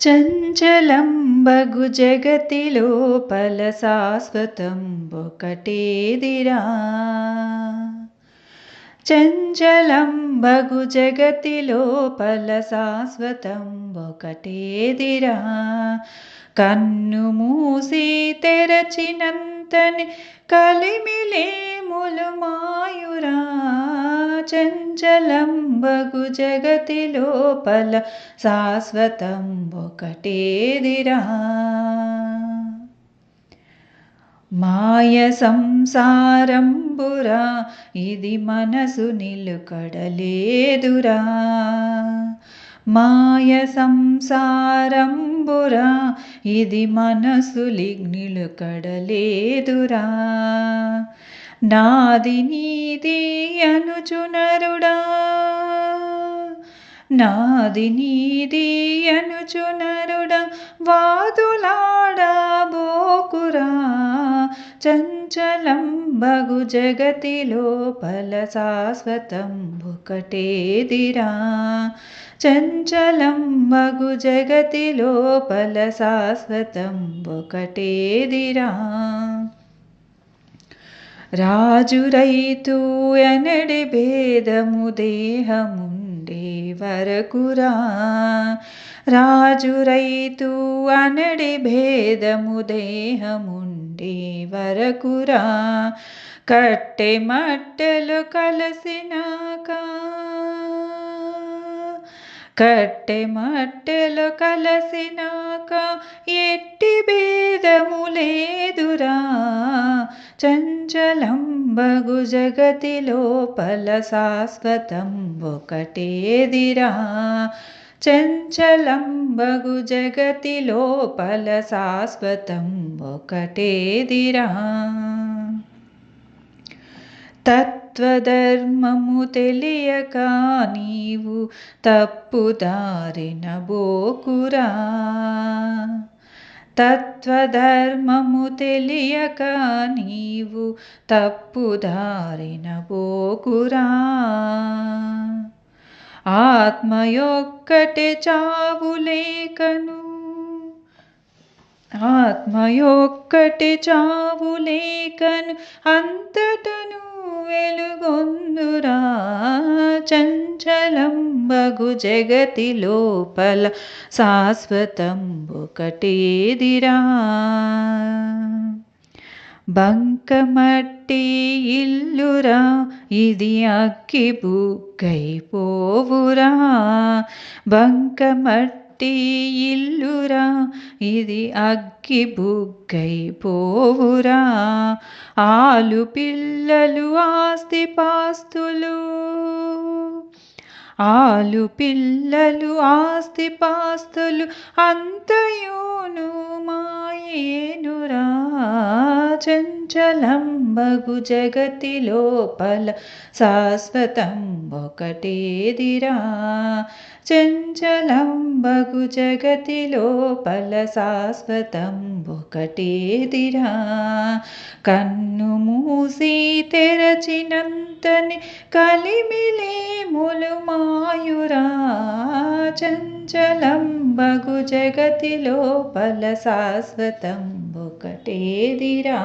చంచలంబగు జగతి లోపల శాశ్వతం ఒకటేదిరా చంచలంబగు జగతి లోపల శాశ్వతం ఒకటేదిరా కన్ను మూసి తెరచినంతని కలిమిలేములు మాయురా చంచలంబగు జగతి లోపల శాశ్వతం ఒకటేదిరా. మాయ సంసారంబురా ఇది మనసు నిలుకడలేదురా. మాయ సంసారంబురా ఇది మనసు నిలుకడలేదురా. నాది నీది అనుచునరుడా నాది నీది అనుచునరుడా వాదులాడబోకురా చంచలం బగు జగతి లోపల శాశ్వతం ఒకటేదిరా చంచలం బగు జగతి లోపల శాశ్వతం ఒకటేదిరా రాజు రైతు ఎనడి భేదము దేహముండే వరకురా. రాజు రైతు అనడి భేదము దేహముండే వరకురా. కట్టె మట్టెలు కలసినాక కట్టె మట్టెలు కలసినాక ఎట్టి భేదము లేదురా. చంద్ర బగు జగతి లోపల శాశ్వతం ఒకటేదిరా చంచలం బగు జగతి లోపల శాశ్వతం ఒకటేదిరా తత్వధర్మము తెలియక నీవు తప్పుదారిన బోకురా తత్వధర్మము తెలియక నీవు తప్పుదారిన ఆత్మ ఆత్మయొక్కటే చావులేకను ఆత్మయొక్కటి చావులేకను అంతటను వెలుగొందురా చంచలంబగు జగతి లోపల శాశ్వతంబుకటేదిరా. బంకమట్టి ఇల్లురా ఇది అక్కి బుగ్గైపోవురా బంకమట్టి ఇల్లురా ఇది అగ్గి బుగ్గైపోవురా ఆలు పిల్లలు ఆస్తి పాస్తులు. ఆలు పిల్లలు ఆస్తి పాస్తులు అంతయూను మాయేనురా చంచలం బగు జగతి లోపల శాశ్వతం ఒకటేదిరా చంచలం బగు జగతి లోపల శాశ్వతం ఒకటేదిరా కన్ను మూసి తెరచినంతని కలిమిలే ములు మాయురా చంచలం బగు జగతి లోపల శాశ్వతం ఒకటేదిరా